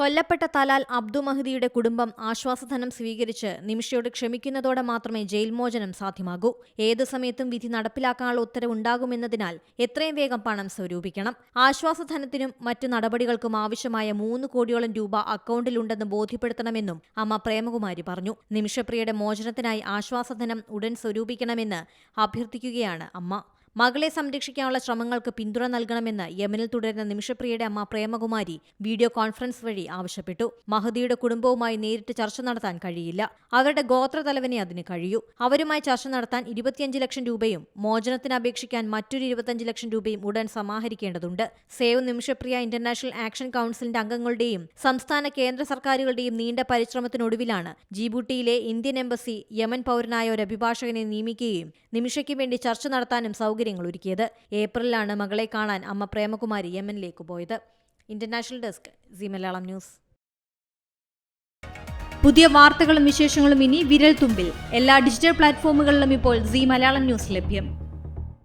കൊല്ലപ്പെട്ട തലാൽ അബ്ദു മഹദിയുടെ കുടുംബം ആശ്വാസധനം സ്വീകരിച്ച് നിമിഷയോട് ക്ഷമിക്കുന്നതോടെ മാത്രമേ ജയിൽ മോചനം സാധ്യമാകൂ. ഏതു സമയത്തും വിധി നടപ്പിലാക്കാനുള്ള ഉത്തരവുണ്ടാകുമെന്നതിനാൽ എത്രയും വേഗം പണം സ്വരൂപിക്കണം. ആശ്വാസധനത്തിനും മറ്റു നടപടികൾക്കും ആവശ്യമായ മൂന്ന് കോടിയോളം രൂപ അക്കൗണ്ടിലുണ്ടെന്ന് ബോധ്യപ്പെടുത്തണമെന്നും അമ്മ പ്രേമകുമാരി പറഞ്ഞു. നിമിഷപ്രിയയുടെ മോചനത്തിനായി ആശ്വാസധനം ഉടൻ സ്വരൂപിക്കണമെന്ന് അഭ്യർത്ഥിക്കുകയാണ് അമ്മ. മകളെ സംരക്ഷിക്കാനുള്ള ശ്രമങ്ങൾക്ക് പിന്തുണ നൽകണമെന്ന് യമനിൽ തുടരുന്ന നിമിഷപ്രിയയുടെ അമ്മ പ്രേമകുമാരി വീഡിയോ കോൺഫറൻസ് വഴി ആവശ്യപ്പെട്ടു. മഹദിയുടെ കുടുംബവുമായി നേരിട്ട് ചർച്ച നടത്താൻ കഴിയില്ല. അവരുടെ ഗോത്രതലവനെ അതിന് കഴിയൂ. അവരുമായി ചർച്ച നടത്താൻ ഇരുപത്തിയഞ്ച് ലക്ഷം രൂപയും മോചനത്തിന് അപേക്ഷിക്കാൻ മറ്റൊരു ഇരുപത്തിയഞ്ച് ലക്ഷം രൂപയും ഉടൻ സമാഹരിക്കേണ്ടതുണ്ട്. സേവ് നിമിഷപ്രിയ ഇന്റർനാഷണൽ ആക്ഷൻ കൌൺസിലിന്റെ അംഗങ്ങളുടെയും സംസ്ഥാന കേന്ദ്ര സർക്കാരുകളുടെയും നീണ്ട പരിശ്രമത്തിനൊടുവിലാണ് ജിബൂട്ടിയിലെ ഇന്ത്യൻ എംബസി യമൻ പൗരനായ ഒരു അഭിഭാഷകനെ നിയമിക്കുകയും നിമിഷയ്ക്ക് വേണ്ടി ചർച്ച നടത്താനും സൗകര്യങ്ങൾ ഒരുക്കിയത്. ഏപ്രിലാണ് മകളെ കാണാൻ അമ്മ പ്രേമകുമാരി യമനിലേക്ക് പോയത്. International desk Zee Malayalam news. പുതിയ വാർത്തകളും വിശേഷങ്ങളും ഇനി വിരൽ തുമ്പിൽ എല്ലാ ഡിജിറ്റൽ പ്ലാറ്റ്ഫോമുകളിലും ഇപ്പോൾ സി മലയാളം ന്യൂസ് ലഭ്യം.